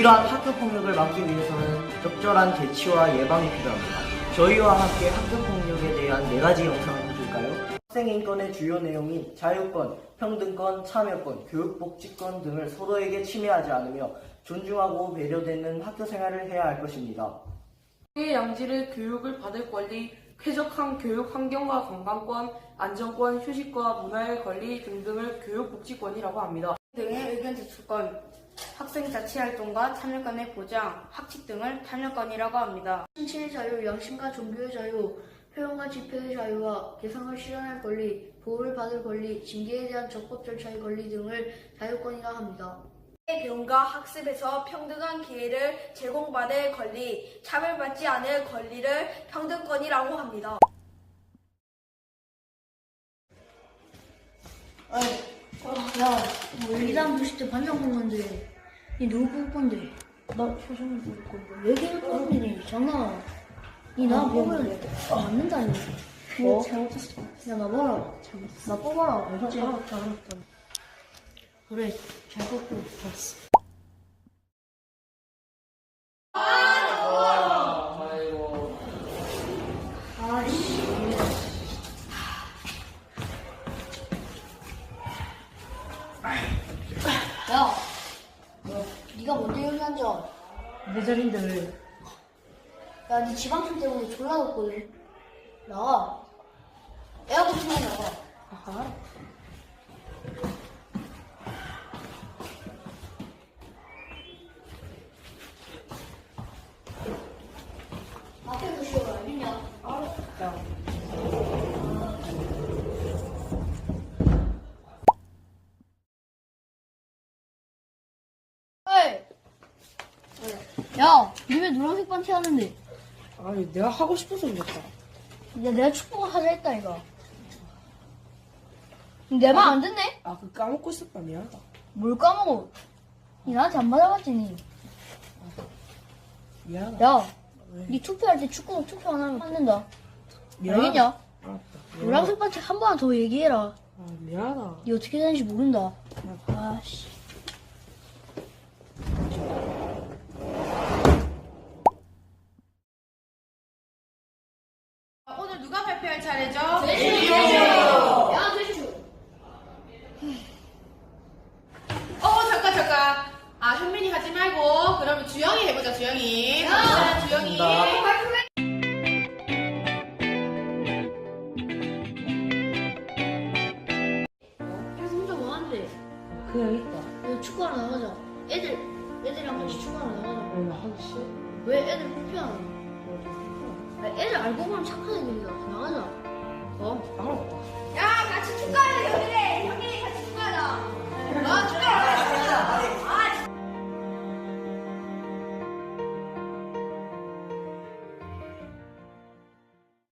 이러한 학교 폭력을 막기 위해서는 적절한 대치와 예방이 필요합니다. 저희와 함께 학교 폭력에 대한 네 가지 영상을 보실까요? 학생의 인권의 주요 내용인 자유권, 평등권, 참여권, 교육복지권 등을 서로에게 침해하지 않으며 존중하고 배려되는 학교 생활을 해야 할 것입니다. 의 양질의 교육을 받을 권리, 쾌적한 교육 환경과 건강권, 안전권, 휴식과 문화의 권리 등등을 교육복지권이라고 합니다. 등의 의견 제출권, 학생 자치 활동과 참여권의 보장, 학칙 등을 참여권이라고 합니다. 신체의 자유, 양심과 종교의 자유, 표현과 집회의 자유와 개성을 실현할 권리, 보호를 받을 권리, 징계에 대한 적법 절차의 권리 등을 자유권이라 합니다. 배움과 학습에서 평등한 기회를 제공받을 권리, 차별받지 않을 권리를 평등권이라고 합니다. 야, 뭐 일단 보실 때 반장 뽑는데, 니 누구 건데? 나 표정을 뽑을 건데. 왜 걔를 뽑으니? 장난. 니나 뽑으면 맞는다, 니. 뭐? 잘못했어. 야, 나 봐라. 나 뽑아라. 진짜. 잘못했다. 그래, 잘 뽑고. 알았어. 네가 뭔데 여기 앉아? 내 자리인데 왜? 야, 네 지방층 때문에 졸라 덥거든. 나와. 에어컨 틀어 나가. 아하. 앞에서 쉬어라, 알겠냐? 야, 야, 니 왜 노란색 반티 하는데? 아니 내가 하고 싶어서 그랬다. 야, 내가 축구 하자 했다, 이거. 내 말 안 듣네? 아 그 까먹고 있었다 미안하다. 뭘 까먹어? 니 나한테 안 맞아봤지, 니? 미안하다. 야, 왜? 니 투표할 때 축구 투표 안 하면 안 된다. 미안하다. 알겠냐? 알았다. 노란색 반티 한 번 더 얘기해라. 아 미안하다. 니 어떻게 되는지 모른다. 아씨. 오늘 누가 발표할 차례죠? 야, 대추. 어, 잠깐, 잠깐. 아, 현민이 하지 말고, 그러면 주영이 해보자, 주영이. 자, 주영이. 혼자 뭐 하는데? 그냥 있다. 야, 축구하러 나가자. 애들, 애들이랑 같이 축구하러 나가자. 어, 하기 싫어. 왜 애들 불편하냐? 아, 애들 알고 보면 착한 애들이다. 나가자. 어? 축구하자, 여기래!